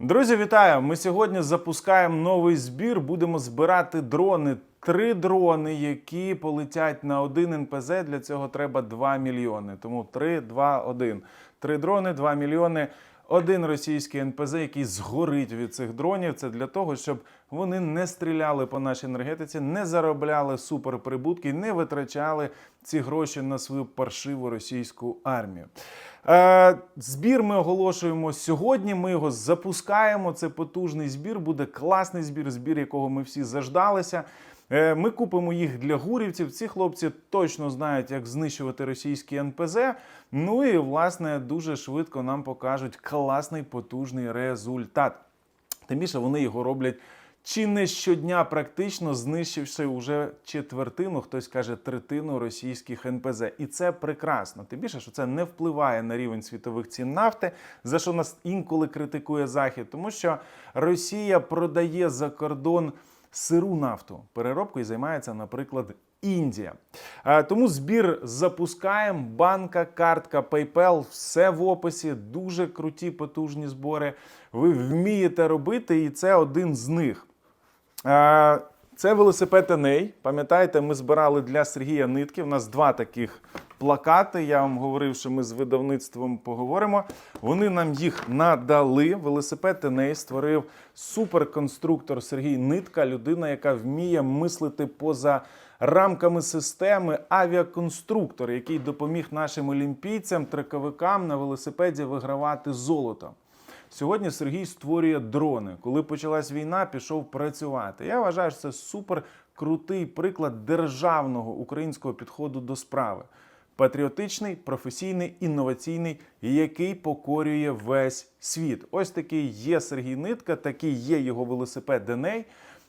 Друзі, вітаю! Ми сьогодні запускаємо новий збір. Будемо збирати дрони. Три дрони, які полетять на один НПЗ. Для цього треба 2 мільйони. Тому 3, 2, 1. Три дрони, 2 мільйони. Один російський НПЗ, який згорить від цих дронів. Це для того, щоб вони не стріляли по нашій енергетиці, не заробляли суперприбутки, не витрачали ці гроші на свою паршиву російську армію. Е, збір ми оголошуємо сьогодні. Ми його запускаємо. Це потужний збір, буде класний збір, збір, якого ми всі заждалися. Е, Ми купимо їх для гурівців. Ці хлопці точно знають, як знищувати російські НПЗ. Ну і власне дуже швидко нам покажуть класний потужний результат. Тим більше вони його роблять чи не щодня, практично знищивши уже четвертину, хтось каже третину російських НПЗ. І це прекрасно. Тим більше, що це не впливає на рівень світових цін нафти, за що нас інколи критикує Захід, тому що Росія продає за кордон сиру нафту, переробкою займається, наприклад. Індія. Тому збір запускаємо. Банка, картка, PayPal, все в описі. Дуже круті, потужні збори. Ви вмієте робити, і це один з них. Це велосипед Еней. Пам'ятаєте, ми збирали для Сергія нитки. У нас два таких плакати. Я вам говорив, що ми з видавництвом поговоримо. Вони нам їх надали. Велосипед Еней створив суперконструктор Сергій Нитка, людина, яка вміє мислити поза рамками системи авіаконструктор, який допоміг нашим олімпійцям, трековикам на велосипеді вигравати золото. Сьогодні Сергій створює дрони. Коли почалась війна, пішов працювати. Я вважаю, що це супер крутий приклад державного українського підходу до справи. Патріотичний, професійний, інноваційний, який покорює весь світ. Ось такий є Сергій Нитка, такий є його велосипед Деней.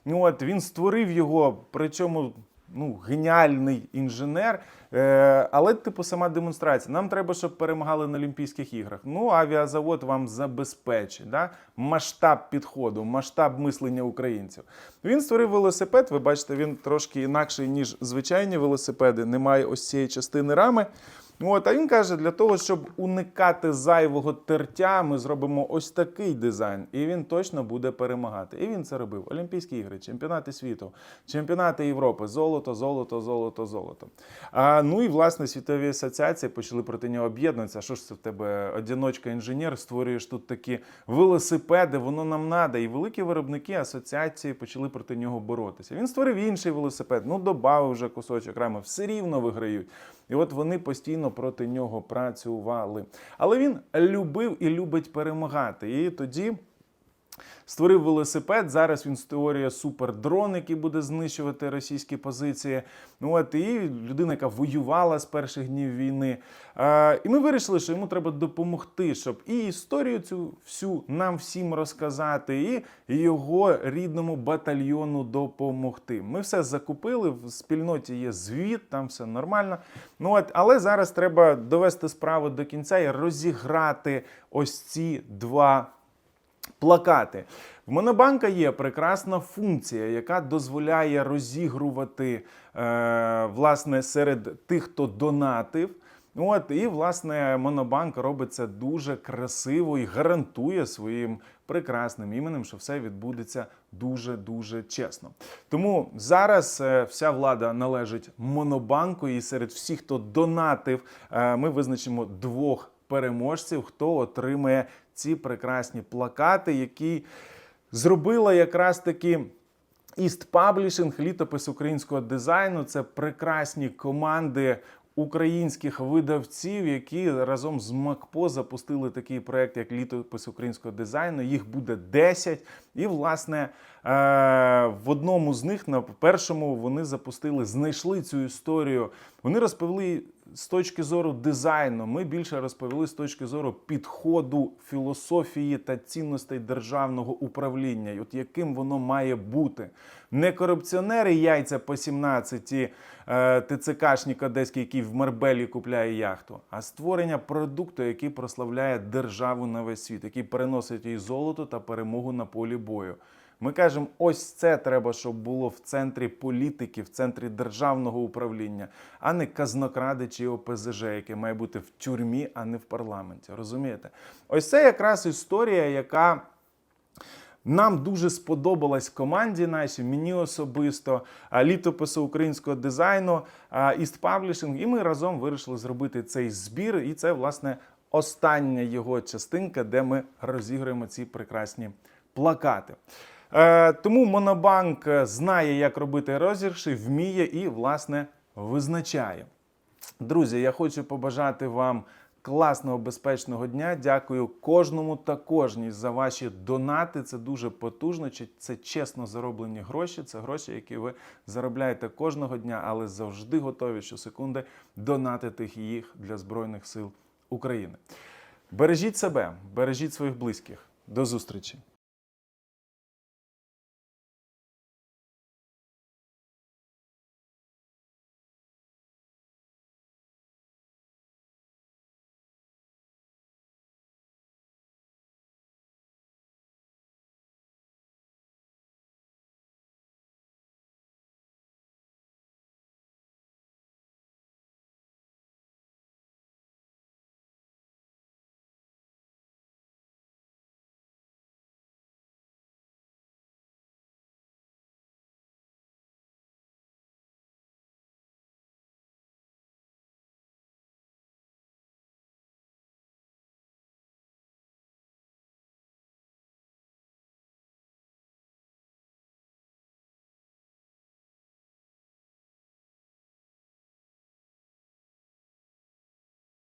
Ну, От він створив його, причому ну, геніальний інженер. Е, але, типу, сама демонстрація. Нам треба, щоб перемагали на Олімпійських іграх. Ну, авіазавод вам забезпечить да? масштаб підходу, масштаб мислення українців. Він створив велосипед. Ви бачите, він трошки інакший, ніж звичайні велосипеди. Немає ось цієї частини рами. От, а він каже, для того, щоб уникати зайвого тертя, ми зробимо ось такий дизайн, і він точно буде перемагати. І він це робив. Олімпійські ігри, чемпіонати світу, чемпіонати Європи, золото, золото, золото, золото. А, ну і власне світові асоціації почали проти нього об'єднуватися. Що ж це в тебе одіночка інженер? Створюєш тут такі велосипеди, воно нам надо. І великі виробники асоціації почали проти нього боротися. Він створив інший велосипед, ну додав вже кусочок рами, все рівно виграють. І от вони постійно проти нього працювали. Але він любив і любить перемагати. І тоді. Створив велосипед. Зараз він створює супердрон, який буде знищувати російські позиції. Ну от і людина, яка воювала з перших днів війни. А, і ми вирішили, що йому треба допомогти, щоб і історію цю всю нам всім розказати, і його рідному батальйону допомогти. Ми все закупили. В спільноті є звіт, там все нормально. Ну от, але зараз треба довести справу до кінця і розіграти ось ці два плакати. В Монобанка є прекрасна функція, яка дозволяє розігрувати е, власне серед тих, хто донатив. От і власне Монобанк робить це дуже красиво і гарантує своїм прекрасним іменем, що все відбудеться дуже дуже чесно. Тому зараз е, вся влада належить Монобанку, і серед всіх, хто донатив, е, ми визначимо двох переможців, хто отримає ці прекрасні плакати, які зробила якраз таки. Іст Паблішинг, літопис українського дизайну. Це прекрасні команди українських видавців, які разом з МакПо запустили такий проект, як літопис українського дизайну. Їх буде 10. І, власне, е, в одному з них, на першому, вони запустили, знайшли цю історію. Вони розповіли з точки зору дизайну. Ми більше розповіли з точки зору підходу філософії та цінностей державного управління, і от яким воно має бути. Не корупціонери яйця по 17 е, ТЦКшник одеський, який в Марбелі купляє яхту, а створення продукту, який прославляє державу на весь світ, який переносить їй золото та перемогу на полі бою. Ми кажемо, ось це треба, щоб було в центрі політики, в центрі державного управління, а не казнокради чи ОПЗЖ, яке має бути в тюрмі, а не в парламенті. Розумієте? Ось це якраз історія, яка Нам дуже сподобалась команді нашій, мені особисто, літопису українського дизайну, East Publishing, і ми разом вирішили зробити цей збір. І це, власне, остання його частинка, де ми розіграємо ці прекрасні плакати. Е, тому Монобанк е, знає, як робити розіграші, вміє і, власне, визначає. Друзі, я хочу побажати вам класного, безпечного дня. Дякую кожному та кожній за ваші донати. Це дуже потужно. Це чесно зароблені гроші. Це гроші, які ви заробляєте кожного дня, але завжди готові щосекунди донатити їх для Збройних сил України. Бережіть себе, бережіть своїх близьких. До зустрічі!